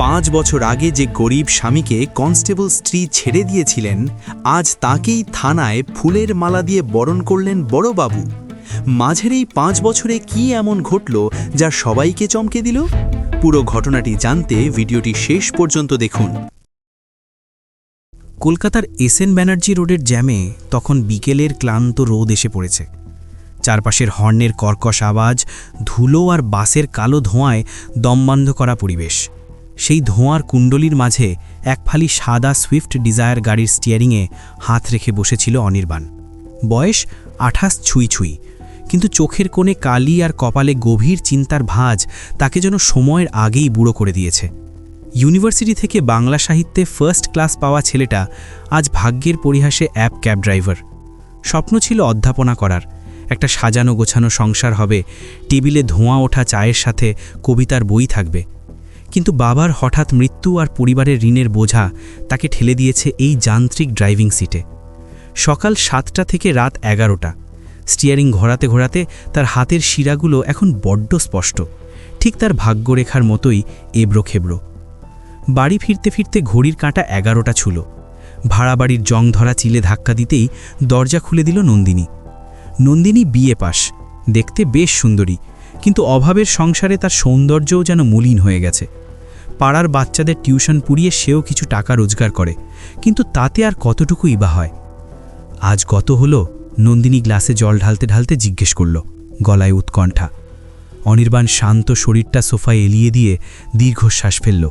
পাঁচ বছর আগে যে গরিব স্বামীকে কনস্টেবল স্ত্রী ছেড়ে দিয়েছিলেন, আজ তাকেই থানায় ফুলের মালা দিয়ে বরণ করলেন বড়বাবু। মাঝের এই পাঁচ বছরে কি এমন ঘটল যা সবাইকে চমকে দিল? পুরো ঘটনাটি জানতে ভিডিওটি শেষ পর্যন্ত দেখুন। কলকাতার এসএন ব্যানার্জি রোডের জ্যামে তখন বিকেলের ক্লান্ত রোদ এসে পড়েছে। চারপাশের হর্নের কর্কশ আওয়াজ, ধুলো আর বাসের কালো ধোঁয়ায় দমবন্ধ করা পরিবেশ। সেই ধোঁয়ার কুণ্ডলির মাঝে এক ফালি সাদা সুইফট ডিজায়ার গাড়ির স্টিয়ারিংয়ে হাত রেখে বসেছিল অনির্বাণ। বয়স আঠাশ ছুঁই ছুঁই, কিন্তু চোখের কোণে কালি আর কপালে গভীর চিন্তার ভাঁজ তাকে যেন সময়ের আগেই বুড়ো করে দিয়েছে। ইউনিভার্সিটি থেকে বাংলা সাহিত্যে ফার্স্ট ক্লাস পাওয়া ছেলেটা আজ ভাগ্যের পরিহাসে অ্যাপ ক্যাব ড্রাইভার। স্বপ্ন ছিল অধ্যাপনা করার, একটা সাজানো গোছানো সংসার হবে, টেবিলে ধোঁয়া ওঠা চায়ের সাথে কবিতার বই থাকবে। কিন্তু বাবার হঠাৎ মৃত্যু আর পরিবারের ঋণের বোঝা তাকে ঠেলে দিয়েছে এই যান্ত্রিক ড্রাইভিং সিটে। সকাল সাতটা থেকে রাত এগারোটা। স্টিয়ারিং ঘোরাতে ঘোরাতে তার হাতের শিরাগুলো এখন বড্ড স্পষ্ট। ঠিক তার ভাগ্যরেখার মতোই এবড়ো খেবড়ো। বাড়ি ফিরতে ফিরতে ঘড়ির কাঁটা এগারোটা ছুলো। ভাড়া বাড়ির জং ধরা চিলে ধাক্কা দিতেই দরজা খুলে দিল নন্দিনী। নন্দিনী বিয়ে পাস, দেখতে বেশ সুন্দরী, কিন্তু অভাবের সংসারে তার সৌন্দর্যও যেন মলিন হয়ে গেছে। পাড়ার বাচ্চাদের টিউশন পুড়িয়ে সেও কিছু টাকা রোজগার করে, কিন্তু তাতে আর কতটুকুই বা হয়? আজ কত হলো? নন্দিনী গ্লাসে জল ঢালতে ঢালতে জিজ্ঞেস করল, গলায় উৎকণ্ঠা। অনির্বাণ শান্ত শরীরটা সোফায় এলিয়ে দিয়ে দীর্ঘশ্বাস ফেলল।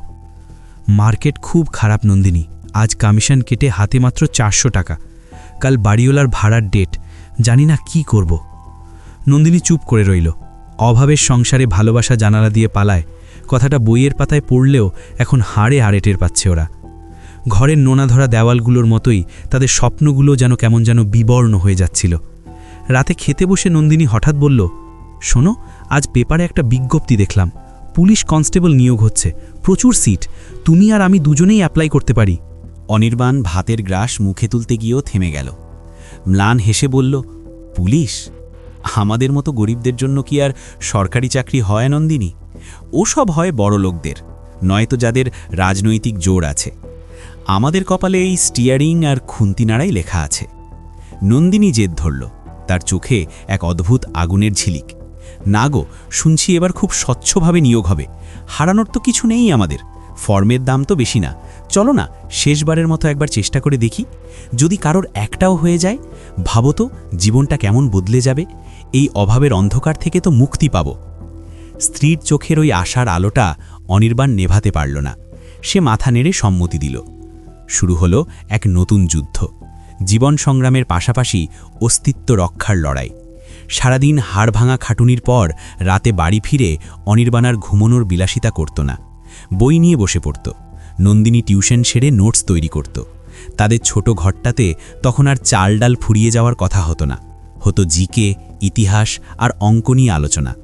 মার্কেট খুব খারাপ নন্দিনী, আজ কমিশন কেটে হাতে মাত্র চারশো টাকা। কাল বাড়িওয়ালার ভাড়ার ডেট, জানি না কি করব। নন্দিনী চুপ করে রইল, অভাবের সংসারে ভালোবাসা জানালা দিয়ে পালায় কথাটা বইয়ের পাতায় পড়লেও এখন হাড়ে হাড়ে টের পাচ্ছে ওরা। ঘরের নোনাধরা দেওয়ালগুলোর মতোই তাদের স্বপ্নগুলো যেন কেমন যেন বিবর্ণ হয়ে যাচ্ছিল। রাতে খেতে বসে নন্দিনী হঠাৎ বলল, শোনো, আজ পেপারে একটা বিজ্ঞপ্তি দেখলাম। পুলিশ কনস্টেবল নিয়োগ হচ্ছে। প্রচুর সিট। তুমি আর আমি দুজনেই অ্যাপ্লাই করতে পারি। অনির্বাণ ভাতের গ্রাস মুখে তুলতে গিয়েও থেমে গেল। ম্লান হেসে বলল, পুলিশ? আমাদের মতো গরিবদের জন্য কি আর সরকারি চাকরি হয় নন্দিনী? ওসব হয় বড় লোকদের নয়তো যাদের রাজনৈতিক জোর আছে। আমাদের কপালে এই স্টিয়ারিং আর খুন্তি নাড়াই লেখা আছে। নন্দিনী জেদ ধরল, তার চোখে এক অদ্ভুত আগুনের ঝিলিক। না গো, শুনছি এবার খুব স্বচ্ছভাবে নিয়োগ হবে। হারানোর তো কিছু নেই আমাদের, ফর্মের দাম তো বেশি না। চলো না, শেষবারের মতো একবার চেষ্টা করে দেখি। যদি কারোর একটাও হয়ে যায়, ভাবো তো জীবনটা কেমন বদলে যাবে। এই অভাবের অন্ধকার থেকে তো মুক্তি পাব। স্ত্রীর চোখের ওই আশার আলোটা অনির্বাণ নেভাতে পারল না। সে মাথা নেড়ে সম্মতি দিল। শুরু হলো এক নতুন যুদ্ধ। জীবন সংগ্রামের পাশাপাশি অস্তিত্ব রক্ষার লড়াই। সারাদিন হাড় ভাঙা খাটুনির পর রাতে বাড়ি ফিরে অনির্বাণার ঘুমনোর বিলাসিতা করত না। বই নিয়ে বসে পড়ত। নন্দিনী টিউশন সেরে নোটস তৈরি করত। তাদের ছোট ঘরটাতে তখন আর চাল ডাল ফুরিয়ে যাওয়ার কথা হতো না। হতো জিকে, ইতিহাস আর অঙ্ক নিয়ে আলোচনা।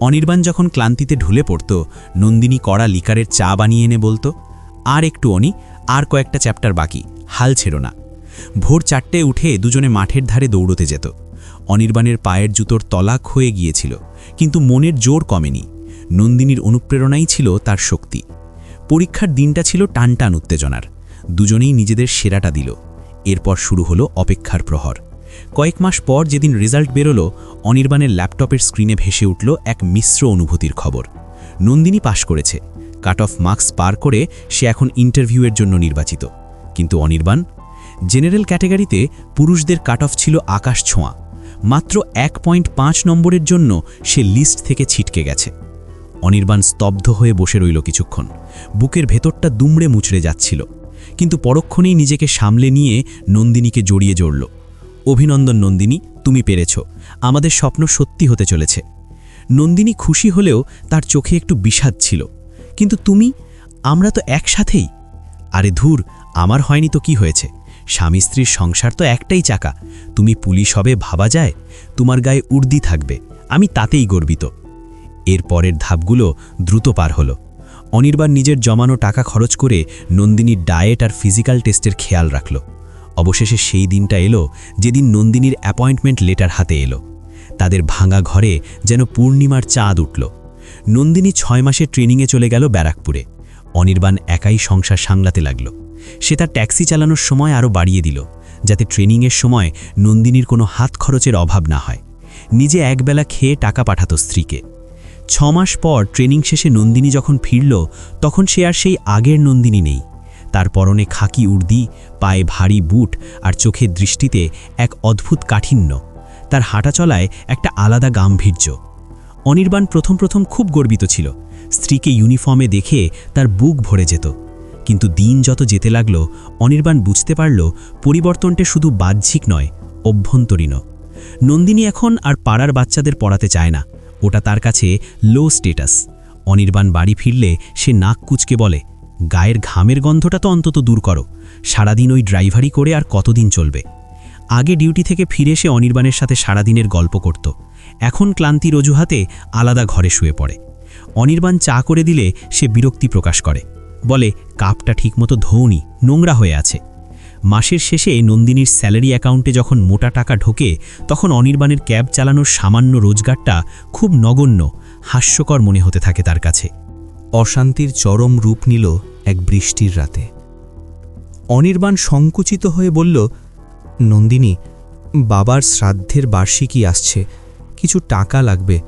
অনির্বাণ যখন ক্লান্তিতে ঢুলে পড়ত, নন্দিনী কড়া লিকারের চা বানিয়ে এনে বলতো, আর একটু অনি, আর কয়েকটা চ্যাপ্টার বাকি, হাল ছেড়ো না। ভোর চারটে উঠে দুজনে মাঠের ধারে দৌড়তে যেত। অনির্বাণের পায়ের জুতোর তলাক হয়ে গিয়েছিল, কিন্তু মনের জোর কমেনি। নন্দিনীর অনুপ্রেরণাই ছিল তার শক্তি। পরীক্ষার দিনটা ছিল টানটান উত্তেজনার। দুজনেই নিজেদের সেরাটা দিল। এরপর শুরু হলো অপেক্ষার প্রহর। কয়েক মাস পর যেদিন রেজাল্ট বেরোলো, অনির্বাণের ল্যাপটপের স্ক্রিনে ভেসে উঠল এক মিশ্র অনুভূতির খবর। নন্দিনী পাশ করেছে। কাট অফ মার্কস পার করে সে এখন ইন্টারভিউয়ের জন্য নির্বাচিত। কিন্তু অনির্বাণ, জেনারেল ক্যাটেগরিতে পুরুষদের কাট অফ ছিল আকাশ ছোঁয়া। মাত্র এক পয়েন্ট পাঁচ নম্বরের জন্য সে লিস্ট থেকে ছিটকে গেছে। অনির্বাণ স্তব্ধ হয়ে বসে রইল কিছুক্ষণ। বুকের ভেতরটা দুমড়ে মুচড়ে যাচ্ছিল। কিন্তু পরক্ষণেই নিজেকে সামলে নিয়ে নন্দিনীকে জড়িয়ে জড়ল অভিনন্দন নন্দিনী, তুমি পেরেছ। আমাদের স্বপ্ন সত্যি হতে চলেছে। নন্দিনী খুশি হলেও তার চোখে একটু বিষাদ ছিল। কিন্তু তুমি, আমরা তো একসাথেই। আরে ধুর, আমার হয়নি তো কি হয়েছে? স্বামী স্ত্রীর সংসার তো একটাই চাকা। তুমি পুলিশ হবে ভাবা যায়, তোমার গায়ে উর্দি থাকবে। আমি তাতেই গর্বিত। এর পরের ধাপগুলো দ্রুত পার হলো। অনির্বাণ নিজের জমানো টাকা খরচ করে নন্দিনীর ডায়েট আর ফিজিক্যাল টেস্টের খেয়াল রাখল। অবশেষে সেই দিনটা এলো যেদিন নন্দিনীর অ্যাপয়েন্টমেন্ট লেটার হাতে এলো। তাদের ভাঙা ঘরে যেন পূর্ণিমার চাঁদ উঠল। নন্দিনী ছয় মাসের ট্রেনিংয়ে চলে গেল ব্যারাকপুরে। অনির্বাণ একাই সংসার সামলাতে লাগল। সে তার ট্যাক্সি চালানোর সময় আরও বাড়িয়ে দিল, যাতে ট্রেনিংয়ের সময় নন্দিনীর কোনো হাত খরচের অভাব না হয়। নিজে একবেলা খেয়ে টাকা পাঠাতো স্ত্রীকে। ছ মাস পর ট্রেনিং শেষে নন্দিনী যখন ফিরল, তখন সে আর সেই আগের নন্দিনী নেই। তার পরনে খাকি উর্দি, পায়ে ভারী বুট আর চোখের দৃষ্টিতে এক অদ্ভুত কাঠিন্য। তার হাঁটা চলায় একটা আলাদা গাম্ভীর্য। অনির্বাণ প্রথম প্রথম খুব গর্বিত ছিল। স্ত্রীকে ইউনিফর্মে দেখে তার বুক ভরে যেত। কিন্তু দিন যত যেতে লাগল, অনির্বাণ বুঝতে পারল পরিবর্তনটা শুধু বাহ্যিক নয় অভ্যন্তরীণ নন্দিনী এখন আর পাড়ার বাচ্চাদের পড়াতে চায় না। ওটা তার কাছে লো স্টেটাস অনির্বাণ বাড়ি ফিরলে সে নাক কুচকে বলে গায়ের ঘামের গন্ধটা তো অন্তত দূর করো। সারাদিন ওই ড্রাইভারি করে আর কতদিন চলবে? আগে ডিউটি থেকে ফিরে এসে অনির্বাণের সাথে সারাদিনের গল্প করত। এখন ক্লান্তির অজুহাতে আলাদা ঘরে শুয়ে পড়ে। অনির্বাণ চা করে দিলে সে বিরক্তি প্রকাশ করে। বলে, কাপটা ঠিকমতো ধৌনি নোংরা হয়ে আছে। মাসের শেষে নন্দিনীর স্যালারি অ্যাকাউন্টে যখন মোটা টাকা ঢোকে, তখন অনির্বাণের ক্যাব চালানোর সামান্য রোজগারটা খুব নগণ্য, হাস্যকর মনে হতে থাকে তার কাছে। অশান্তির চরম রূপ নিল এক বৃষ্টির রাতে। অনির্বাণ সংকুচিত হয়ে বলল, নন্দিনী, বাবার শ্রাদ্ধের বার্ষিকী আসছে। কিছু টাকা লাগবে।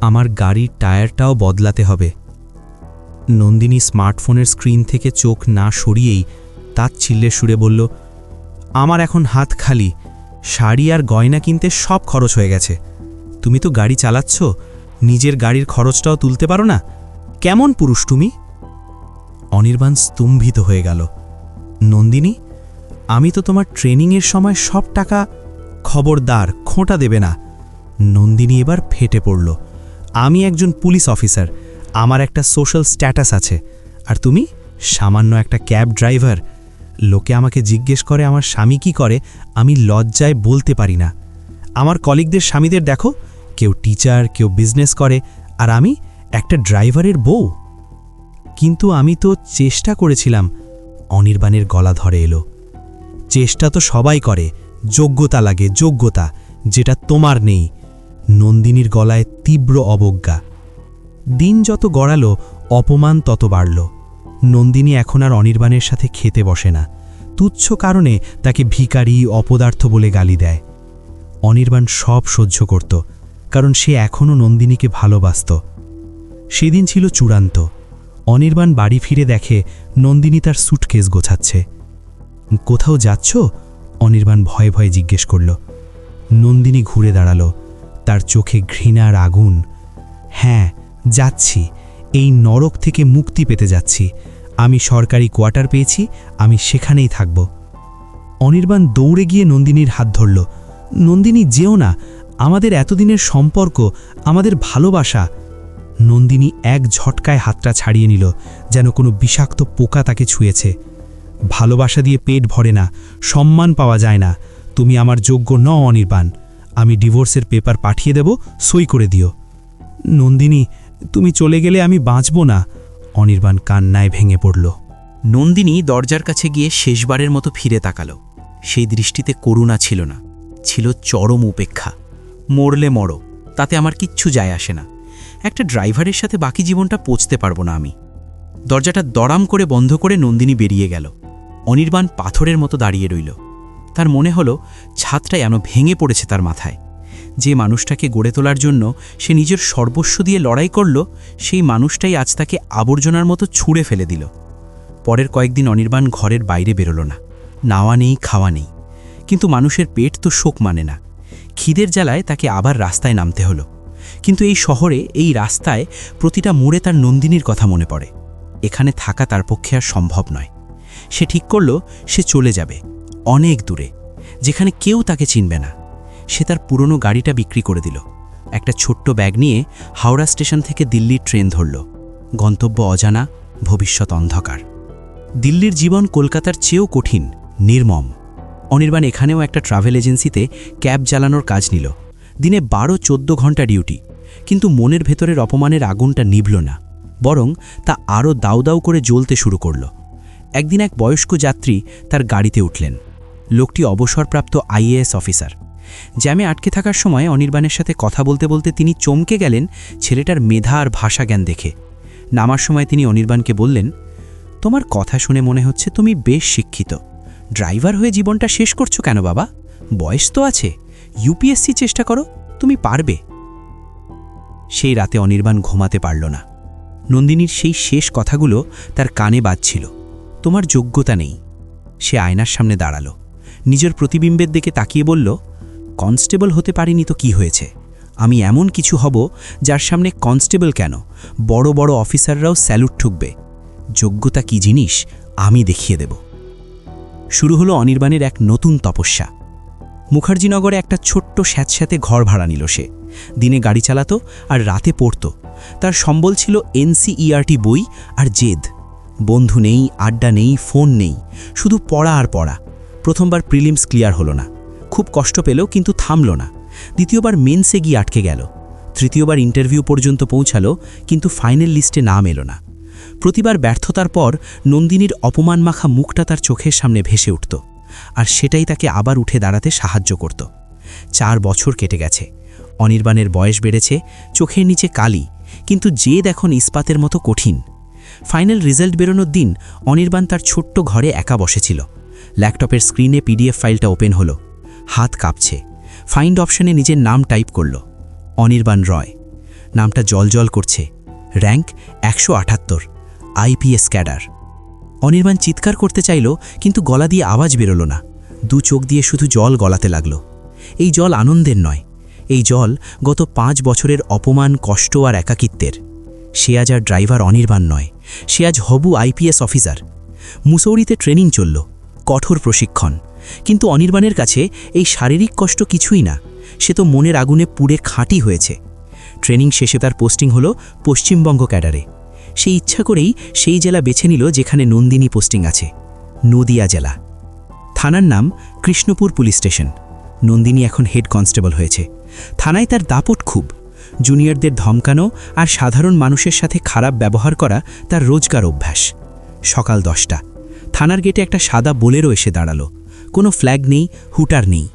আমার গাড়ির টায়ারটাও বদলাতে হবে। নন্দিনী স্মার্টফোনের স্ক্রিন থেকে চোখ না সরিয়েই তাচ্ছিল্যে সুরে বলল, আমার এখন হাত খালি। শাড়ি আর গয়না কিনতে সব খরচ হয়ে গেছে। তুমি তো গাড়ি চালাচ্ছ। নিজের গাড়ির খরচটাও তুলতে পারো না? কেমন পুরুষ তুমি? অনির্বাণ স্তম্ভিত হয়ে গেল। নন্দিনী, আমি তো তোমার ট্রেনিংয়ের সময় সব টাকা খবরদার, খোঁটা দেবে না। নন্দিনী এবার ফেটে পড়ল। আমি একজন পুলিশ অফিসার, আমার একটা সোশ্যাল স্ট্যাটাস আছে। আর তুমি? সামান্য একটা ক্যাব ড্রাইভার। লোকে আমাকে জিজ্ঞেস করে আমার স্বামী কি করে, আমি লজ্জায় বলতে পারি না। আমার কলিগদের স্বামীদের দেখো, কেউ টিচার, কেউ বিজনেস করে, আর আমি একটা ড্রাইভারের বউ। কিন্তু আমি তো চেষ্টা করেছিলাম, অনির্বাণের গলা ধরে এলো। চেষ্টা তো সবাই করে, যোগ্যতা লাগে, যোগ্যতা, যেটা তোমার নেই। নন্দিনীর গলায় তীব্র অবজ্ঞা। দিন যত গড়ালো, অপমান তত বাড়ল। নন্দিনী এখন আর অনির্বাণের সাথে খেতে বসে না। তুচ্ছ কারণে তাকে ভিকারি অপদার্থ বলে গালি দেয়। অনির্বাণ সব সহ্য করত, কারণ সে এখনও নন্দিনীকে ভালোবাসত। সেদিন ছিল চূড়ান্ত। অনির্বাণ বাড়ি ফিরে দেখে নন্দিনী তার সুটকেস গোছাচ্ছে। কোথাও যাচ্ছ? অনির্বাণ ভয়ে ভয়ে জিজ্ঞেস করল। নন্দিনী ঘুরে দাঁড়াল। তার চোখে ঘৃণার আগুন। হ্যাঁ যাচ্ছি। এই নরক থেকে মুক্তি পেতে যাচ্ছি। আমি সরকারি কোয়ার্টার পেয়েছি, আমি সেখানেই থাকব। অনির্বাণ দৌড়ে গিয়ে নন্দিনীর হাত ধরল। নন্দিনী, যেও না। আমাদের এতদিনের সম্পর্ক, আমাদের ভালোবাসা। নন্দিনী এক ঝটকায় হাতটা ছাড়িয়ে নিল, যেন কোনো বিষাক্ত পোকা তাকে ছুঁয়েছে। ভালোবাসা দিয়ে পেট ভরে না, সম্মান পাওয়া যায় না। তুমি আমার যোগ্য ন অনির্বাণ। আমি ডিভোর্সের পেপার পাঠিয়ে দেব, সই করে দিও। নন্দিনী, তুমি চলে গেলে আমি বাঁচব না। অনির্বাণ কান্নায় ভেঙে পড়ল। নন্দিনী দরজার কাছে গিয়ে শেষবারের মতো ফিরে তাকালো। সেই দৃষ্টিতে করুণা ছিল না, ছিল চরম উপেক্ষা। মরলে মরো, তাতে আমার কিচ্ছু যায় আসে না। একটা ড্রাইভারের সাথে বাকি জীবনটা পৌঁছতে পারব না আমি। দরজাটা দড়াম করে বন্ধ করে নন্দিনী বেরিয়ে গেল। অনির্বাণ পাথরের মতো দাঁড়িয়ে রইল। তার মনে হলো ছাদটা যেন ভেঙে পড়েছে তার মাথায়। যে মানুষটাকে গড়ে তোলার জন্য সে নিজের সর্বস্ব দিয়ে লড়াই করল, সেই মানুষটাই আজ তাকে আবর্জনার মতো ছুঁড়ে ফেলে দিল। পরের কয়েকদিন অনির্বাণ ঘরের বাইরে বেরোলো না। নাওয়া নেই, খাওয়া নেই। কিন্তু মানুষের পেট তো শোক মানে না। খিদের জ্বালায় তাকে আবার রাস্তায় নামতে হলো। কিন্তু এই শহরে, এই রাস্তায় প্রতিটা মোড়ে তার নন্দিনীর কথা মনে পড়ে। এখানে থাকা তার পক্ষে আর সম্ভব নয়। সে ঠিক করল, সে চলে যাবে, অনেক দূরে, যেখানে কেউ তাকে চিনবে না। সে তার পুরনো গাড়িটা বিক্রি করে দিল। একটা ছোট্ট ব্যাগ নিয়ে হাওড়া স্টেশন থেকে দিল্লির ট্রেন ধরল। গন্তব্য অজানা, ভবিষ্যৎ অন্ধকার। দিল্লির জীবন কলকাতার চেয়েও কঠিন, নির্মম। অনির্বাণ এখানেও একটা ট্রাভেল এজেন্সিতে ক্যাব চালানোর কাজ নিল। দিনে বারো, চোদ্দ ঘণ্টা ডিউটি। কিন্তু মনের ভেতরের অপমানের আগুনটা নিভল না, বরং তা আরও দাউ দাউ করে জ্বলতে শুরু করল। একদিন এক বয়স্ক যাত্রী তার গাড়িতে উঠলেন। লোকটি অবসরপ্রাপ্ত আইএএস অফিসার। জ্যামে আটকে থাকার সময় অনির্বাণের সাথে কথা বলতে বলতে তিনি চমকে গেলেন ছেলেটার মেধা আর ভাষা জ্ঞান দেখে। নামার সময় তিনি অনির্বাণকে বললেন, তোমার কথা শুনে মনে হচ্ছে তুমি বেশ শিক্ষিত। ড্রাইভার হয়ে জীবনটা শেষ করছ কেন বাবা? বয়স তো আছে। ইউপিএসসি চেষ্টা করো, তুমি পারবে। সেই রাতে অনির্বাণ ঘুমাতে পারল না। নন্দিনীর সেই শেষ কথাগুলো তার কানে বাজছিল। তোমার যোগ্যতা নেই। সে আয়নার সামনে দাঁড়াল। নিজের প্রতিবিম্বের দিকে তাকিয়ে বলল, কনস্টেবল হতে পারিনি তো কি হয়েছে? আমি এমন কিছু হব যার সামনে কনস্টেবল কেন? বড় বড় অফিসাররাও স্যালুট ঠুকবে। যোগ্যতা কি জিনিস? আমি দেখিয়ে দেব। শুরু হলো অনির্বাণের এক নতুন তপস্যা। মুখার্জিনগরে একটা ছোট্ট স্যাঁতস্যাঁতে ঘর ভাড়া নিল সে। দিনে গাড়ি চালাতো আর রাতে পড়ত। তার সম্বল ছিল এনসিইআরটি বই আর জেদ। বন্ধু নেই, আড্ডা নেই, ফোন নেই, শুধু পড়া আর পড়া। প্রথমবার প্রিলিমস ক্লিয়ার হলো না। খুব কষ্ট পেল, কিন্তু থামল না। দ্বিতীয়বার মেন্সে গিয়ে আটকে গেল। তৃতীয়বার ইন্টারভিউ পর্যন্ত পৌঁছালো, কিন্তু ফাইনাল লিস্টে নাম এলো না। প্রতিবার ব্যর্থতার পর নন্দিনীর অপমানমাখা মুখটা তার চোখের সামনে ভেসে উঠত। আর সেটাই তাকে আবার উঠে দাঁড়াতে সাহায্য করত। চার বছর কেটে গেছে। অনির্বাণের বয়স বেড়েছে, চোখের নিচে কালি, কিন্তু জেদ এখন ইস্পাতের মতো কঠিন। ফাইনাল রেজাল্ট বেরোনোর দিন অনির্বাণ তার ছোট্ট ঘরে একা বসেছিল। ল্যাপটপের স্ক্রিনে পিডিএফ ফাইলটা ওপেন হলো। হাত কাঁপছে। ফাইন্ড অপশনে নিজের নাম টাইপ করল। অনির্বাণ রয়। নামটা জলজল করছে। র্যাঙ্ক একশো আটাত্তর। IPS cadre. অনির্বাণ চিৎকার করতে চাইল, কিন্তু গলা দিয়ে আওয়াজ বেরোল না। দু চোখ দিয়ে শুধু জল গলাতে লাগল। এই জল আনন্দের নয়। এই জল গত পাঁচ বছরের অপমান, কষ্ট আর একাকিত্বের। সে আজ আর ড্রাইভার অনির্বাণ নয়। সে আজ হবু আইপিএস অফিসার। মুসৌরিতে ট্রেনিং চলল, কঠোর প্রশিক্ষণ। কিন্তু অনির্বাণের কাছে এই শারীরিক কষ্ট কিছুই না। সে তো মনের আগুনে পুড়ে খাঁটি হয়েছে। ট্রেনিং শেষে তার পোস্টিং হল পশ্চিমবঙ্গ ক্যাডারে। সে ইচ্ছা করেই সেই জেলা বেছে নিল যেখানে নন্দিনী পোস্টিং আছে, নদিয়া জেলা। থানার নাম কৃষ্ণপুর পুলিশ স্টেশন। নন্দিনী এখন হেড কনস্টেবল হয়েছে। থানায় তার দাপট খুব। জুনিয়রদের ধমকানো আর সাধারণ মানুষের সাথে খারাপ ব্যবহার করা তার রোজগার অভ্যাস। সকাল দশটা। থানার গেটে একটা সাদা বোলেরো এসে দাঁড়াল। কোনো ফ্ল্যাগ নেই, হুটার নেই।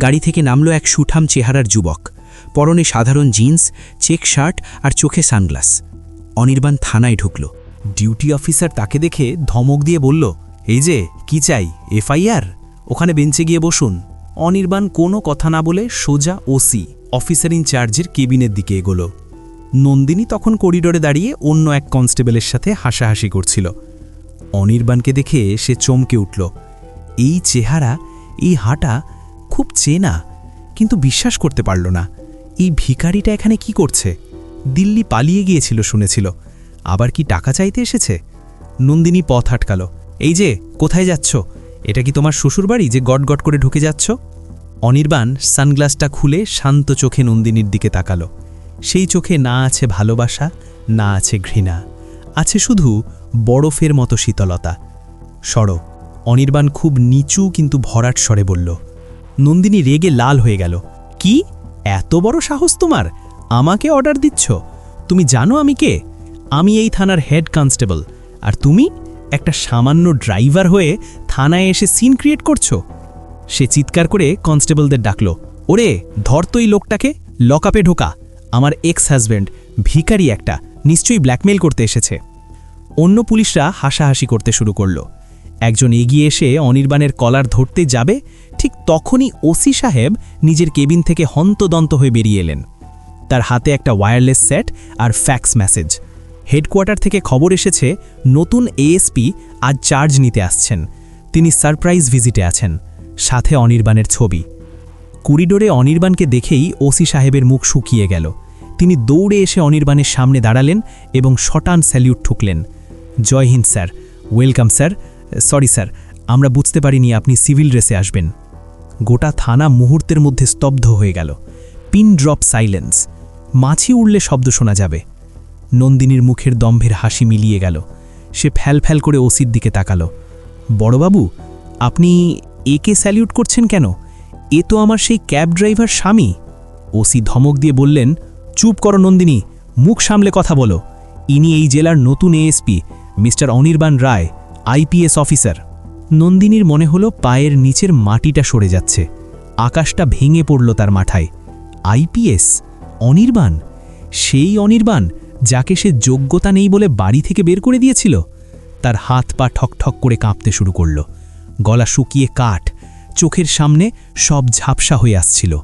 গাড়ি থেকে নামলো এক সুঠাম চেহারার যুবক। পরনে সাধারণ জিন্স, চেক শার্ট আর চোখে সানগ্লাস। অনির্বাণ থানায় ঢুকল। ডিউটি অফিসার তাকে দেখে ধমক দিয়ে বলল, এই যে, কি চাই, এফআইআর? ওখানে বেঞ্চে গিয়ে বসুন। অনির্বাণ কোনো কথা না বলে সোজা ওসি, অফিসার ইনচার্জের কেবিনের দিকে এগোলো। নন্দিনী তখন করিডোরে দাঁড়িয়ে অন্য এক কনস্টেবলের সাথে হাসাহাসি করছিল। অনির্বাণকে দেখে সে চমকে উঠল। এই চেহারা, এই হাঁটা খুব চেনা, কিন্তু বিশ্বাস করতে পারল না। এই ভিখারিটা এখানে কি করছে? দিল্লি পালিয়ে গিয়েছিল শুনেছিল। আবার কি টাকা চাইতে এসেছে? নন্দিনী পথ আটকাল। এই যে, কোথায় যাচ্ছ? এটা কি তোমার শ্বশুরবাড়ি যে গট গট করে ঢুকে যাচ্ছ? অনির্বাণ সানগ্লাসটা খুলে শান্ত চোখে নন্দিনীর দিকে তাকালো। সেই চোখে না আছে ভালোবাসা, না আছে ঘৃণা। আছে শুধু বরফের মতো শীতলতা। সর। অনির্বাণ খুব নিচু কিন্তু ভরাট স্বরে বলল, নন্দিনী রেগে লাল হয়ে গেল। কি? এত বড় সাহস তোমার? আমাকে অর্ডার দিচ্ছ? তুমি জানো আমি কে? আমি এই থানার হেড কনস্টেবল আর তুমি একটা সামান্য ড্রাইভার হয়ে থানায় এসে সিন ক্রিয়েট করছ? সে চিৎকার করে কনস্টেবলদের ডাকল। ওরে, ধর লোকটাকে লকআপে ঢোকা। আমার এক্স হাজব্যান্ড ভিকারি একটা, নিশ্চয়ই ব্ল্যাকমেল করতে এসেছে। অন্য পুলিশরা হাসাহাসি করতে শুরু করল। একজন এগিয়ে এসে অনির্বাণের কলার ধরতে যাবে, ঠিক তখনই ওসি সাহেব নিজের কেবিন থেকে হন্তদন্ত হয়ে বেরিয়ে এলেন। তার হাতে একটা ওয়্যারলেস সেট আর ফ্যাক্স মেসেজ হেডকোয়ার্টার থেকে খবর এসেছে, নতুন এএসপি আজ চার্জ নিতে আসছেন। তিনি সারপ্রাইজ ভিজিটে আছেন, সাথে অনির্বাণের ছবি। কুরিডোরে অনির্বাণকে দেখেই ওসি সাহেবের মুখ শুকিয়ে গেল। তিনি দৌড়ে এসে অনির্বাণের সামনে দাঁড়ালেন এবং শটান salute ঠুকলেন। Jai Hind sir welcome sir sorry sir, আমরা বুঝতে পারিনি আপনি সিভিল ড্রেসে আসবেন। গোটা থানা মুহূর্তের মধ্যে স্তব্ধ হয়ে গেল। পিন ড্রপ সাইলেন্স মাছি উড়লে শব্দ শোনা যাবে। নন্দিনীর মুখের দম্ভের হাসি মিলিয়ে গেল। সে ফ্যাল ফ্যাল করে ওসির দিকে তাকালো। বড়বাবু, আপনি একে স্যালিউট করছেন কেন? এ তো আমার সেই ক্যাব ড্রাইভার স্বামী। ওসি ধমক দিয়ে বললেন, চুপ করো নন্দিনী, মুখ সামলে কথা বলো। ইনি এই জেলার নতুন ASP, mister Anirban Roy, IPS officer. নন্দিনীর মনে হলো পায়ের নিচের মাটিটা সরে যাচ্ছে। আকাশটা ভেঙে পড়ল তার মাথায়। আইপিএস? অনির্বাণ? সেই অনির্বাণ যাকে সে যোগ্যতা নেই বলে বাড়ি থেকে বের করে দিয়েছিল? তার হাত পা ঠকঠক করে কাঁপতে শুরু করল। গলা শুকিয়ে কাঠ, চোখের সামনে সব ঝাপসা হয়ে আসছিল।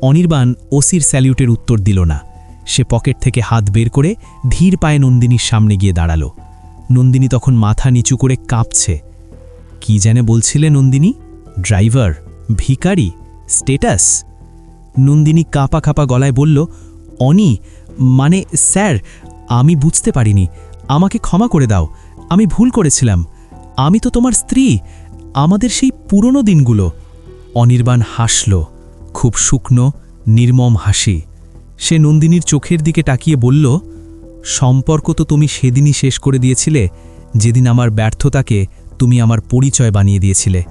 অনির্বাণ ওসির স্যালিউটের উত্তর দিল না। সে পকেট থেকে হাত বের করে ধীর পায়ে নন্দিনীর সামনে গিয়ে দাঁড়াল। নন্দিনী তখন মাথা নিচু করে কাঁপছে। কি জানে বলছিলে নন্দিনী? ড্রাইভার? ভিখারি? স্টেটাস? নন্দিনী কাঁপা কাঁপা গলায় বলল, অনি মানে স্যার, আমি বুঝতে পারিনি। আমাকে ক্ষমা করে দাও। আমি ভুল করেছিলাম। আমি তো তোমার স্ত্রী। আমাদের সেই পুরনো দিনগুলো। অনির্বাণ হাসল, খুব শুকনো, নির্মম হাসি। সে নন্দিনীর চোখের দিকে তাকিয়ে বলল, সম্পর্ক তো তুমি সেদিনই শেষ করে দিয়েছিলে। যেদিন আমার ব্যর্থতাকে তুমি আমার পরিচয় বানিয়ে দিয়েছিলে।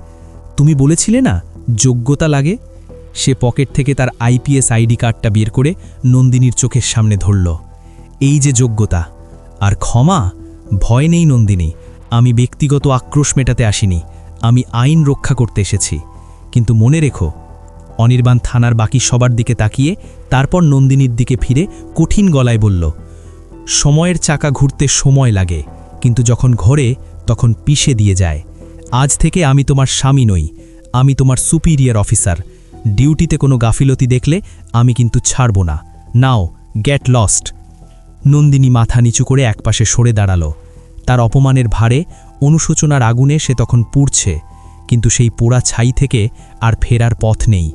তুমি বলেছিলে না, যোগ্যতা লাগে সে পকেট থেকে তার আইপিএস আইডি কার্ডটা বের করে নন্দিনীর চোখের সামনে ধরল। এই যে যোগ্যতা। আর ক্ষমা? ভয় নেই নন্দিনী। আমি ব্যক্তিগত আক্রোশ মেটাতে আসিনি। আমি আইন রক্ষা করতে এসেছি। কিন্তু মনে রেখো, অনির্বাণ থানার বাকি সবার দিকে তাকিয়ে তারপর নন্দিনীর দিকে ফিরে কঠিন গলায় বলল, সময়ের চাকা ঘুরতে সময় লাগে, কিন্তু যখন ঘরে তখন পিষে দিয়ে যায়। আজ থেকে আমি তোমার স্বামী নই। আমি তোমার সুপিরিয়র অফিসার ডিউটিতে কোনো গাফিলতি দেখলে আমি কিন্তু ছাড়ব না। নাও গেট লস্ট নন্দিনী মাথা নিচু করে একপাশে সরে দাঁড়াল। তার অপমানের ভারে অনুশোচনার আগুনে সে তখন পুড়ছে। কিন্তু সেই পোড়া ছাই থেকে আর ফেরার পথ নেই।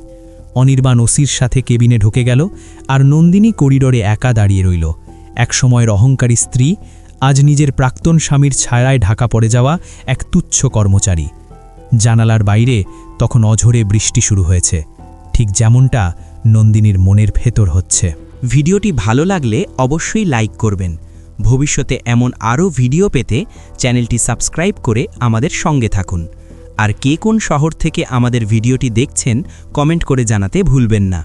অনির্বাণ ওসির সাথে কেবিনে ঢুকে গেল আর নন্দিনী করিডোরে একা দাঁড়িয়ে রইল। একসময়ের অহংকারী স্ত্রী, আজ নিজের প্রাক্তন স্বামীর ছায়ায় ঢাকা পড়ে যাওয়া এক তুচ্ছ কর্মচারী। জানালার বাইরে তখন অঝরে বৃষ্টি শুরু হয়েছে। ঠিক যেমনটা নন্দিনীর মনের ভেতর হচ্ছে। ভিডিওটি ভালো লাগলে অবশ্যই লাইক করবেন। ভবিষ্যতে এমন আরও ভিডিও পেতে চ্যানেলটি সাবস্ক্রাইব করে আমাদের সঙ্গে থাকুন। আর কে কোন শহর থেকে আমাদের ভিডিওটি দেখছেন, কমেন্ট করে জানাতে ভুলবেন না।